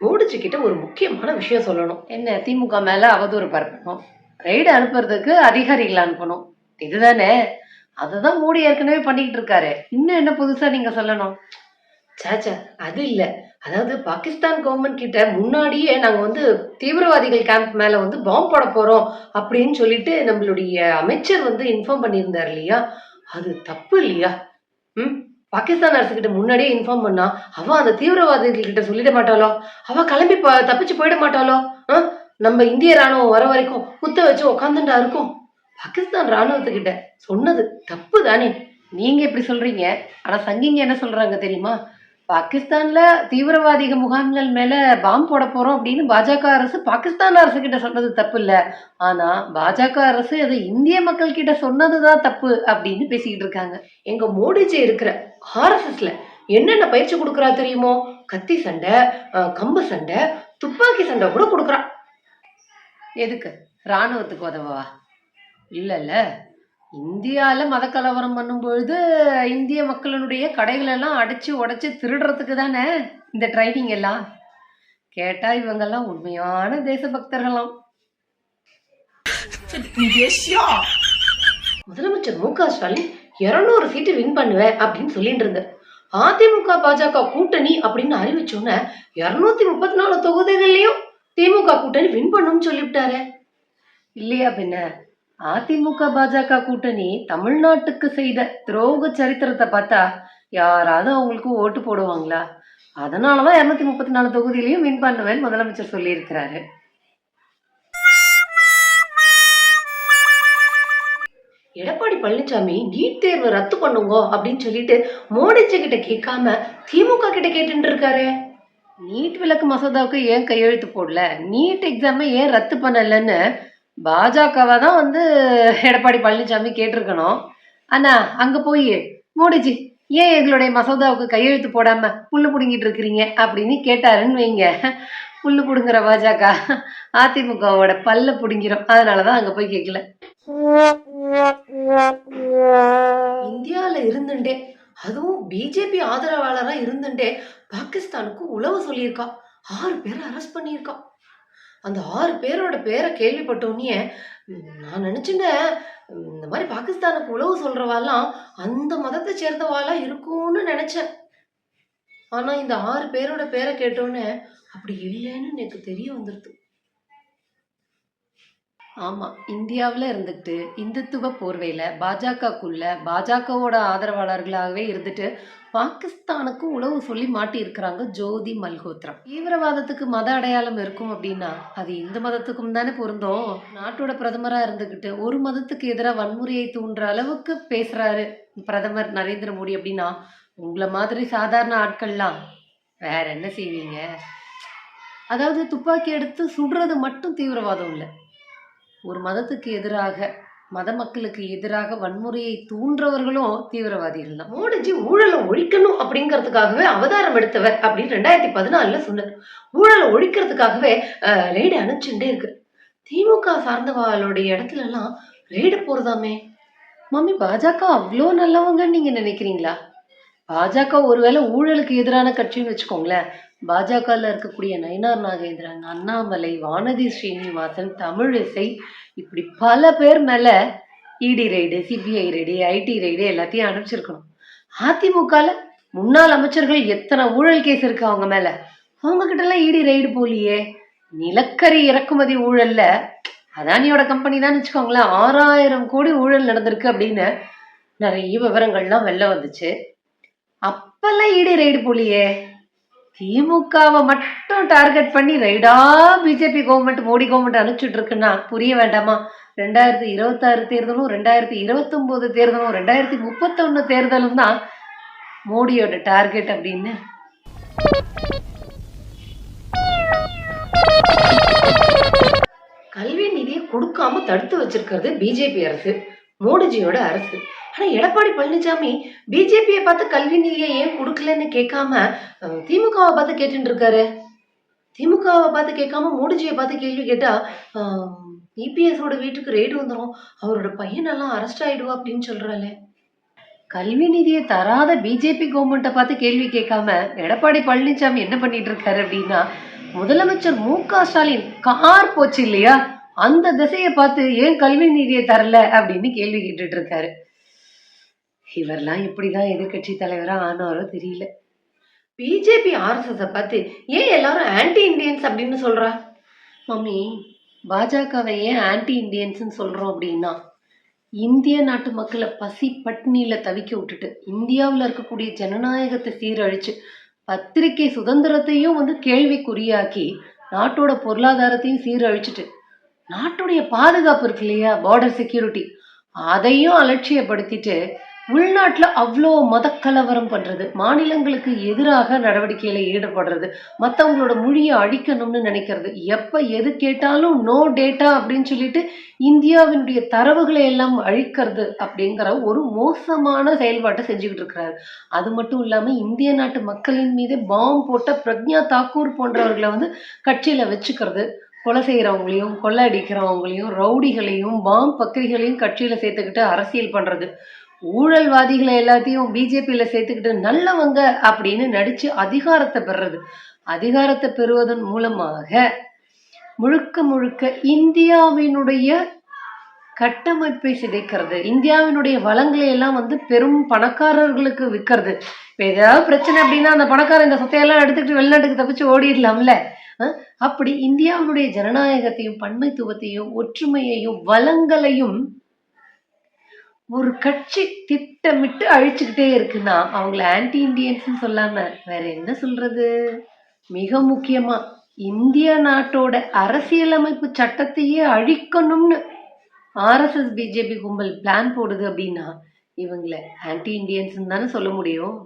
மூடிச்சு கிட்ட ஒரு முக்கியமான விஷயம் சொல்லணும். என்ன திமுக மேல அவதூறு பரப்பணும். ரைடு அனுப்புறதுக்கு அதிகாரிகளை அனுப்பணும். இதுதானே? அதுதான் மோடி ஏற்கனவே பண்ணிக்கிட்டு இருக்காரு. இன்னும் என்ன புதுசா நீங்க சொல்லணும்? சாச்சா அது இல்ல. அதாவது பாகிஸ்தான் கவர்மெண்ட் கிட்ட முன்னாடியே நாங்க வந்து தீவிரவாதிகள் கேம்ப் மேல வந்து பாம்பு போட போறோம் அப்படின்னு சொல்லிட்டு நம்மளுடைய அமைச்சர் வந்து இன்ஃபார்ம் பண்ணியிருந்தார் இல்லையா? அது தப்பு இல்லையா? ம்? பாகிஸ்தான் அரசு கிட்ட முன்னாடியே இன்ஃபார்ம் பண்ணா அவ அந்த தீவிரவாதிகள் கிட்ட சொல்லிட மாட்டாளோ? அவ கிளம்பி தப்பிச்சு போயிட மாட்டாளோ? ஆ? நம்ம இந்திய ராணுவம் வர வரைக்கும் குத்த வச்சு உக்காந்துட்டா இருக்கும். பாகிஸ்தான் ராணுவத்துக்கிட்ட சொன்னது தப்பு தானே? நீங்க இப்படி சொல்றீங்க ஆனா சங்கிங்க என்ன சொல்றாங்க தெரியுமா? பாகிஸ்தான்ல தீவிரவாதிக முகாம்கள் மேல பாம் போட போறோம் அப்படின்னு பாஜக அரசு பாகிஸ்தான் அரசு கிட்ட சொன்னது தப்பு இல்ல. ஆனா பாஜக அரசு அது இந்திய மக்கள் கிட்ட சொன்னதுதான் தப்பு அப்படின்னு பேசிக்கிட்டு இருக்காங்க. எங்க மோடிஜி இருக்கிற ஆர்எஸ்எஸ்ல என்னென்ன பயிற்சி கொடுக்குறா தெரியுமோ? கத்தி சண்டை கம்பு சண்டை துப்பாக்கி சண்டை கூட கொடுக்குறா. எதுக்கு? ராணுவத்துக்கு உதவவா? இல்லைல்ல இந்தியாவில் மத கலவரம் பண்ணும் பொழுது இந்திய மக்களினுடைய கடைகளெல்லாம் அடிச்சு உடைச்சு திருடுறதுக்கு தானே இந்த ட்ரைனிங் எல்லாம்? கேட்டா இவங்கெல்லாம் உண்மையான தேசபக்தர்களாம். முதலமைச்சர் மு க ஸ்டாலின் இருநூறு சீட்டு வின் பண்ணுவேன் அப்படின்னு சொல்லிட்டு இருந்தார் அதிமுக பாஜக கூட்டணி அப்படின்னு அறிவிச்சோன்னே இருநூத்தி முப்பத்தி நாலு தொகுதிகள்லயும் திமுக கூட்டணி வின் பண்ணும்னு சொல்லிவிட்டாரு. இல்லையா பின்ன? அதிமுக பாஜக கூட்டணி தமிழ்நாட்டுக்கு செய்த துரோக சரித்திரத்தை பார்த்தா யாராவது அவங்களுக்கு ஓட்டு போடுவாங்களா? அதனாலதான் இருநூத்தி முப்பத்தி நாலு தொகுதியிலையும் வின் பண்ணுவேன் முதலமைச்சர் சொல்லியிருக்கிறாரு. எடப்பாடி பழனிசாமி நீட் தேர்வு ரத்து பண்ணுங்க அப்படின்னு சொல்லிட்டு மோடிஜி கிட்ட கேட்காம திமுக கிட்ட கேட்டுட்டு இருக்காரு. நீட் விளக்கு மசோதாவுக்கு ஏன் கையெழுத்து போடல? நீட் எக்ஸாமை ஏன் ரத்து பண்ணலன்னு பாஜகவை தான் வந்து எடப்பாடி பழனிசாமி கேட்டிருக்கணும். ஆனா அங்க போய். மோடிஜி ஏன் எங்களுடைய மசோதாவுக்கு கையெழுத்து போடாம புல்லு பிடுங்கிட்டு இருக்கிறீங்க? அப்படின்னு கேட்டாருன்னு வைங்க. புல்லு பிடுங்குற பாஜக அதிமுகவோட பல்ல புடுங்கிரும். அதனாலதான் அங்க போய் கேட்கல இந்தியாவில் இருந்துட்டே அதுவும் பிஜேபி ஆதரவாளராக இருந்துட்டே பாகிஸ்தானுக்கு உளவு சொல்லியிருக்கா. ஆறு பேரை அரெஸ்ட் பண்ணியிருக்கா. அந்த ஆறு பேரோட பேரை கேள்விப்பட்டோன்னே நான் நினைச்சிட்டேன் இந்த மாதிரி பாகிஸ்தானுக்கு உழவு சொல்றவாலாம் அந்த மதத்தை சேர்ந்தவாலாம் இருக்கும்னு நினச்சேன். ஆனால் இந்த ஆறு பேரோட பேரை கேட்டோன்னே அப்படி இல்லைன்னு எனக்கு தெரிய வந்துடுது ஆமாம் இந்தியாவில் இருந்துக்கிட்டு இந்துத்துவ போர்வையில் பாஜகக்குள்ள பாஜகவோட ஆதரவாளர்களாகவே இருந்துட்டு பாகிஸ்தானுக்கும் உளவு சொல்லி மாட்டியிருக்கிறாங்க ஜோதி மல்ஹோத்ரா தீவிரவாதத்துக்கு மத அடையாளம் இருக்கும் அப்படின்னா அது இந்த மதத்துக்கும் தானே பொருந்தும். நாட்டோட பிரதமராக இருந்துக்கிட்டு ஒரு மதத்துக்கு எதிராக வன்முறையை தூண்டுற அளவுக்கு பேசுகிறாரு பிரதமர் நரேந்திர மோடி அப்படின்னா உங்களை மாதிரி சாதாரண ஆட்கள்லாம் வேற என்ன செய்வீங்க? அதாவது துப்பாக்கி எடுத்து சுடுறது மட்டும் தீவிரவாதம் இல்லை. ஒரு மதத்துக்கு எதிராக மத மக்களுக்கு எதிராக வன்முறையை தூண்டுறவர்களும் தீவிரவாதிகள் தான். மோடிஜி ஊழலை ஒழிக்கணும் அப்படிங்கிறதுக்காகவே அவதாரம் எடுத்தவர் அப்படின்னு ரெண்டாயிரத்தி பதினாலுல சொன்னார். ஊழலை ஒழிக்கிறதுக்காகவே ரெய்டு அனுப்பிச்சுட்டே இருக்கு திமுக சார்ந்தவாளுடைய இடத்துல எல்லாம் ரெய்டு போறதாமே. மம்மி பாஜக அவ்வளோ நல்லவங்கன்னு நீங்க நினைக்கிறீங்களா? பாஜக ஒருவேளை ஊழலுக்கு எதிரான கட்சின்னு வச்சுக்கோங்களேன். பாஜகவில் இருக்கக்கூடிய நயினார் நாகேந்திரன் அண்ணாமலை வானதி ஸ்ரீனிவாசன் தமிழிசை இப்படி பல பேர் மேலே ED raid CBI raid IT raid எல்லாத்தையும் அனுப்பிச்சிருக்கணும். அதிமுகவில் முன்னாள் அமைச்சர்கள் எத்தனை ஊழல் கேஸ் இருக்கு அவங்க மேலே? அவங்கக்கிட்டலாம் இடி ரைடு போலியே. நிலக்கரி இறக்குமதி ஊழல்ல அதானியோட கம்பெனி தான் வச்சுக்கோங்களேன். ஆறாயிரம் கோடி ஊழல் நடந்திருக்கு அப்படின்னு நிறைய விவரங்கள்லாம் வெளில வந்துச்சு. அப்பெல்லாம் ஈடு ரைடு போலியே. திமுகவை மட்டும் டார்கெட் பண்ணி ரைடா பிஜேபி கவர்மெண்ட் மோடி கவர்மெண்ட் அனுப்பிச்சுட்டு இருக்குன்னா புரிய வேண்டாமா? ரெண்டாயிரத்தி இருபத்தாறு தேர்தலும் ரெண்டாயிரத்தி இருபத்தொம்போது தேர்தலும் ரெண்டாயிரத்தி முப்பத்தொன்னு தேர்தலும் தான் மோடியோட டார்கெட் அப்படின்னு. கல்வி நிதியை கொடுக்காம தடுத்து வச்சிருக்கிறது பிஜேபி அரசு. மோடிஜியோட அரசு. ஆனா எடப்பாடி பழனிசாமி பிஜேபியை பார்த்து கல்வி நிதியை ஏன் கொடுக்கலன்னு கேட்காம திமுகவை பார்த்து கேட்டுட்டு இருக்காரு திமுகவை பார்த்து கேட்காம மோடிஜியை பார்த்து கேள்வி கேட்டா இபிஎஸோட வீட்டுக்கு ரெய்டு வந்துடும் அவரோட பையனெல்லாம் அரெஸ்ட் ஆயிடுவா அப்படின்னு சொல்றாளே. கல்வி நிதியை தராத பிஜேபி கவர்மெண்ட்டை பார்த்து கேள்வி கேட்காம எடப்பாடி பழனிசாமி என்ன பண்ணிட்டு இருக்காரு அப்படின்னா முதலமைச்சர் மு க ஸ்டாலின் கார் போச்சு இல்லையா? அந்த திசையை பார்த்து ஏன் கல்வி நிதியை தரல? அப்படின்னு கேள்வி கேட்டுட்டு இருக்காரு இவரெல்லாம் இப்படிதான் எதிர்க்கட்சி தலைவரா ஆனாரோ தெரியல. பிஜேபி ஆர்எஸ்எஸ் பார்த்து ஏன் எல்லாரும் ஆன்டி இண்டியன்ஸ் அப்படின்னு சொல்றா? மம்மி பாஜகவை ஏன் ஆன்டி இண்டியன்ஸ்னு சொல்றோம் அப்படின்னா இந்திய நாட்டு மக்களை பசி பட்னியில தவிக்க விட்டுட்டு இந்தியாவில் இருக்கக்கூடிய ஜனநாயகத்தை சீரழிச்சு பத்திரிகை சுதந்திரத்தையும் வந்து கேள்விக்குறியாக்கி நாட்டோட பொருளாதாரத்தையும் சீரழிச்சிட்டு நாட்டுடைய பாதுகாப்பு இருக்கு இல்லையா? பார்டர் செக்யூரிட்டி அதையும் அலட்சியப்படுத்திட்டு உள்நாட்டில் அவ்வளோ மதக்கலவரம் பண்ணுறது மாநிலங்களுக்கு எதிராக நடவடிக்கையில் ஈடுபடுறது மற்றவங்களோட மொழியை அழிக்கணும்னு நினைக்கிறது. எப்போ எது கேட்டாலும் நோ டேட்டா அப்படின்னு சொல்லிட்டு இந்தியாவினுடைய தரவுகளை எல்லாம் அழிக்கிறது அப்படிங்கிற ஒரு மோசமான செயல்பாட்டை செஞ்சுக்கிட்டு இருக்கிறாரு. அது மட்டும் இல்லாமல் இந்திய நாட்டு மக்களின் மீது பாம் போட்ட பிரக்ஞா தாக்கூர் போன்றவர்களை வந்து கட்சியில் வச்சுக்கிறது. கொலை செய்கிறவங்களையும் கொள்ளை அடிக்கிறவங்களையும் ரவுடிகளையும் பாம் பக்கரிகளையும் கட்சியில் சேர்த்துக்கிட்டு அரசியல் பண்ணுறது ஊழல்வாதிகளை எல்லாத்தையும் பிஜேபியில் சேர்த்துக்கிட்டு நல்லவங்க அப்படின்னு நடித்து அதிகாரத்தை பெறுறது. அதிகாரத்தை பெறுவதன் மூலமாக முழுக்க முழுக்க இந்தியாவினுடைய கட்டமைப்பை சிதைக்கிறது. இந்தியாவினுடைய வளங்களை எல்லாம் வந்து பெரும் பணக்காரர்களுக்கு விற்கிறது. இப்போ ஏதாவது பிரச்சனை அப்படின்னா அந்த பணக்காரன் இந்த சொத்தையெல்லாம் எடுத்துக்கிட்டு வெளிநாட்டுக்கு தப்பிச்சு ஓடிடலாம்ல. அப்படி இந்தியாவினுடைய ஜனநாயகத்தையும் பன்மைத்துவத்தையும் ஒற்றுமையையும் வளங்களையும் ஒரு கட்சி திட்டமிட்டு அழிச்சுக்கிட்டே இருக்குன்னா அவங்கள ஆன்டி இந்தியன்ஸ்னு சொல்லாம வேற என்ன சொல்றது? மிக முக்கியமா இந்திய நாட்டோட அரசியலமைப்பு சட்டத்தையே அழிக்கணும்னு ஆர்எஸ்எஸ் பிஜேபி கும்பல் பிளான் போடுது அப்படின்னா இவங்கள ஆன்டி இந்தியன்ஸ்னு தானே சொல்ல முடியும்.